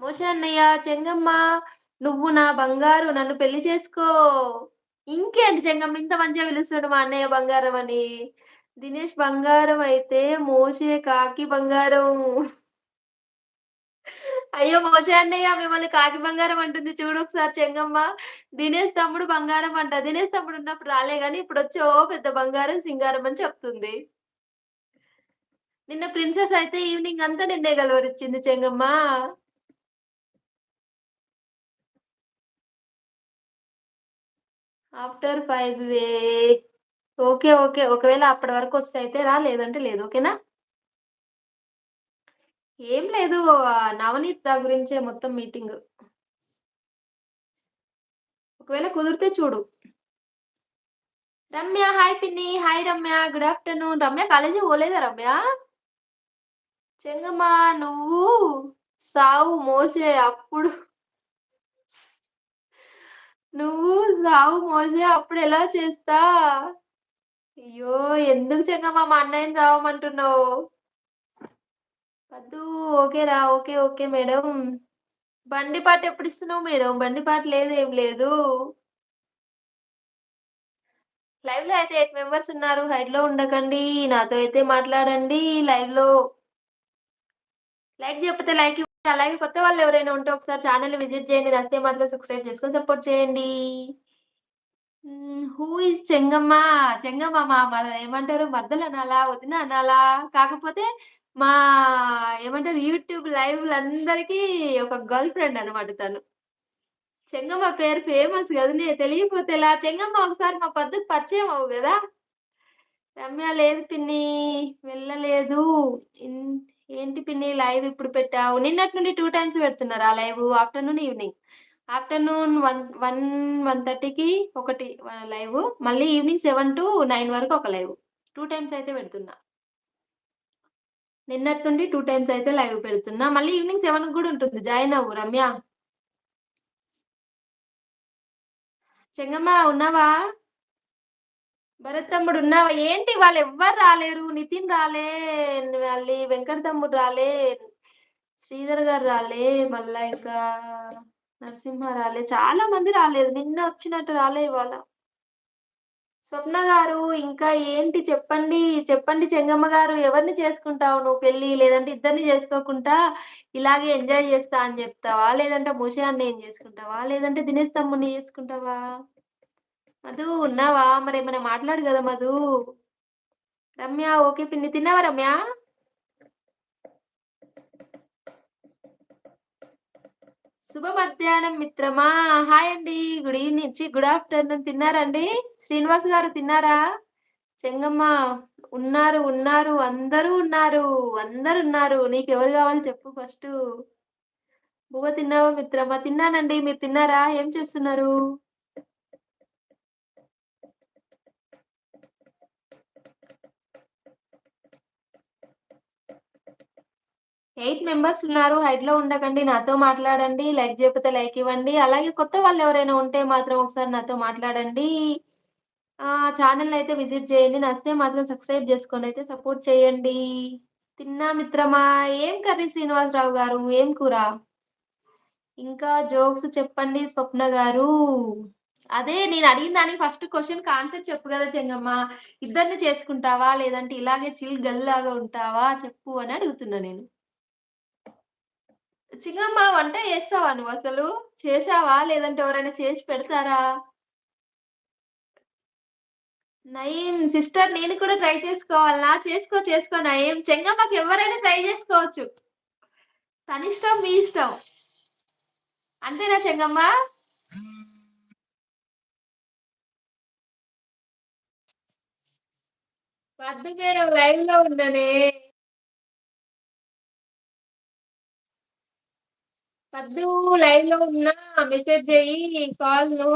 మోషన్నయ్య చెంగమ్మ నువ్వు నా బంగారు నన్ను పెళ్ళి చేసుకో. ఇంకేంటి చెంగమ్మ ఇంత మంచిగా పిలుస్తున్నాడు మా అన్నయ్య బంగారం అని. దినేష్ బంగారం అయితే మోసే కాకి బంగారం. అయ్యో! మోసే అన్నయ్య మిమ్మల్ని కాకి బంగారం అంటుంది చూడు ఒకసారి చెంగమ్మ. దినేష్ తమ్ముడు బంగారం అంట. దినేష్ తమ్ముడు ఉన్నప్పుడు రాలే గాని ఇప్పుడొచ్చి ఓ పెద్ద బంగారం, సింగారం అని చెప్తుంది. నిన్న ప్రిన్సెస్ అయితే ఈవెనింగ్ అంతా నిన్నే గలవరిచ్చింది చెంగమ్మ. ఆఫ్టర్ ఫైవ్ వే ఓకే. ఓకే. ఒకవేళ అప్పటి వరకు వస్తే అయితే రా లేదంటే లేదు. ఓకేనా? ఏం లేదు. నవనీత్ దా గురించే మొత్తం మీటింగ్ ఒకవేళ కుదిరితే చూడు. రమ్య హాయ్ పిన్ని. Hi Ramya. Good afternoon. Ramya college పోలేదా రమ్య? చెంగమ్మ నువ్వు సావు మోసే అప్పుడు నువ్వు సావు మోసే అప్పుడెలా చేస్తా? అయ్యో! ఎందుకు చెంగమ్మ మా అన్నయ్యని చావమంటున్నావు వద్దు. ఓకేరా. ఓకే. Okay madam. బండి పాట ఎప్పుడు ఇస్తున్నావు మేడం? బండి పాట లేదు. ఏం లేదు. లైవ్లో అయితే ఎయిట్ మెంబర్స్ ఉన్నారు. హైట్లో ఉండకండి. నాతో అయితే మాట్లాడండి లైవ్లో లైక్ చెప్పితే లైక్ అలాగే కొత్త వాళ్ళు ఎవరైనా ఉంటే ఒకసారి ఛానల్ విజిట్ చేయండి. నచ్చితే మాత్రం సబ్స్క్రైబ్ చేసుకొని సపోర్ట్ చేయండి. Who is Chengamma? చెంగమ్మ మా ఏమంటారు ఏమంటారు అనాలా వదిన అనాలా? కాకపోతే మా ఏమంటారు యూట్యూబ్ లైవ్ అందరికీ ఒక గర్ల్ ఫ్రెండ్ అనమాట తను. చెంగమ్మ పేరు ఫేమస్ గదనే! తెలియకపోతే ఎలా? చెంగమ్మ ఒకసారి మా పద్దుకి పరిచయం అవు కదా రమ్య లేదు పిన్ని. వెళ్ళలేదు. ఏంటి పిన్ని లైవ్ ఇప్పుడు పెట్టావు. నిన్నటి నుండి టూ టైమ్స్ పెడుతున్నారా live afternoon, evening. Afternoon one one 1:30కి ఒకటి లైవ్ మళ్ళీ ఈవినింగ్ 7-9 వరకు ఒక లైవ్. టూ టైమ్స్ అయితే పెడుతున్నా. నిన్నటి నుండి టూ టైమ్స్ అయితే లైవ్ పెడుతున్నా. మళ్ళీ ఈవినింగ్ సెవెన్ కూడా ఉంటుంది. జాయిన్ అవ్వు రమ్య. చెంగమ్మ ఉన్నావా? భరత్ తమ్ముడు ఉన్నావా? ఏంటి వాళ్ళు ఎవ్వరు రాలేరు. నితిన్ రాలే, మళ్ళీ వెంకట తమ్ముడు రాలే, శ్రీధర్ గారు రాలే, మళ్ళా ఇంకా నరసింహ రాలే. చాలా మంది రాలేదు. నిన్న వచ్చినట్టు రాలే ఇవాళ. స్వప్న గారు ఇంకా ఏంటి చెప్పండి. చెప్పండి చెంగమ్మ గారు. ఎవరిని చేసుకుంటావు నువ్వు పెళ్ళి లేదంటే ఇద్దరిని చేసుకోకుండా ఇలాగే ఎంజాయ్ చేస్తా అని చెప్తావా లేదంటే మోషే అన్నయ్యని చేసుకుంటావా? లేదంటే దినేష్ తమ్ముని చేసుకుంటావా? మధు ఉన్నావా? మరి ఏమైనా మాట్లాడు కదా మధు. రమ్య ఓకే పిన్ని. తిన్నావా రమ్య? శుభ మధ్యాహ్నం మిత్రమా. హాయ్ అండి. గుడ్ ఈవెనింగ్ గుడ్ ఆఫ్టర్‌నూన్ తిన్నారా అండి? శ్రీనివాస్ గారు తిన్నారా? చెంగమ్మ ఉన్నారు. ఉన్నారు. అందరూ ఉన్నారు. అందరు ఉన్నారు నీకెవరు కావాలి చెప్పు ఫస్ట్ బువ్వ తిన్నావా మిత్రమా? తిన్నానండి. మీరు తిన్నారా? ఏం చేస్తున్నారు? ఎయిట్ మెంబర్స్ ఉన్నారు. హైడ్‌లో ఉండకండి. నాతో మాట్లాడండి. లైక్ జేయకపోతే లైక్ ఇవ్వండి. అలాగే కొత్త వాళ్ళు ఎవరైనా ఉంటే మాత్రం ఒకసారి నాతో మాట్లాడండి. ఆహ్, అయితే విజిట్ చేయండి. నచ్చితే మాత్రం సబ్స్క్రైబ్ చేసుకొని అయితే సపోర్ట్ చేయండి. తిన్నా మిత్రమా. ఏం కర్రీ శ్రీనివాసరావు గారు? ఏం కూర? ఇంకా జోక్స్ చెప్పండి స్వప్న గారు. అదే నేను అడిగిన దానికి ఫస్ట్ క్వశ్చన్ ఆన్సర్ చెప్పు కదా చెంగమ్మ. ఇద్దరిని చేసుకుంటావా? లేదంటే ఇలాగే చిల్ గల్లాగా ఉంటావా? చెప్పు అని అడుగుతున్నా నేను. చింగమ్మ వంట చేస్తావా నువ్వు అసలు చేశావా? లేదంటే ఎవరైనా చేసి పెడతారా? నయీం సిస్టర్ నేను కూడా ట్రై చేసుకోవాలా చేసుకో చేసుకో నయీం. చెంగమ్మకి ఎవరైనా ట్రై చేసుకోవచ్చు. తనిష్టం మీ ఇష్టం. అంతేనా చెంగమ్మ? పద్దు మేడం లైవ్‌లో ఉన్ననే. రద్దు లైవ్లో ఉన్నా మెసేజ్ జెయ్యి కాల్ను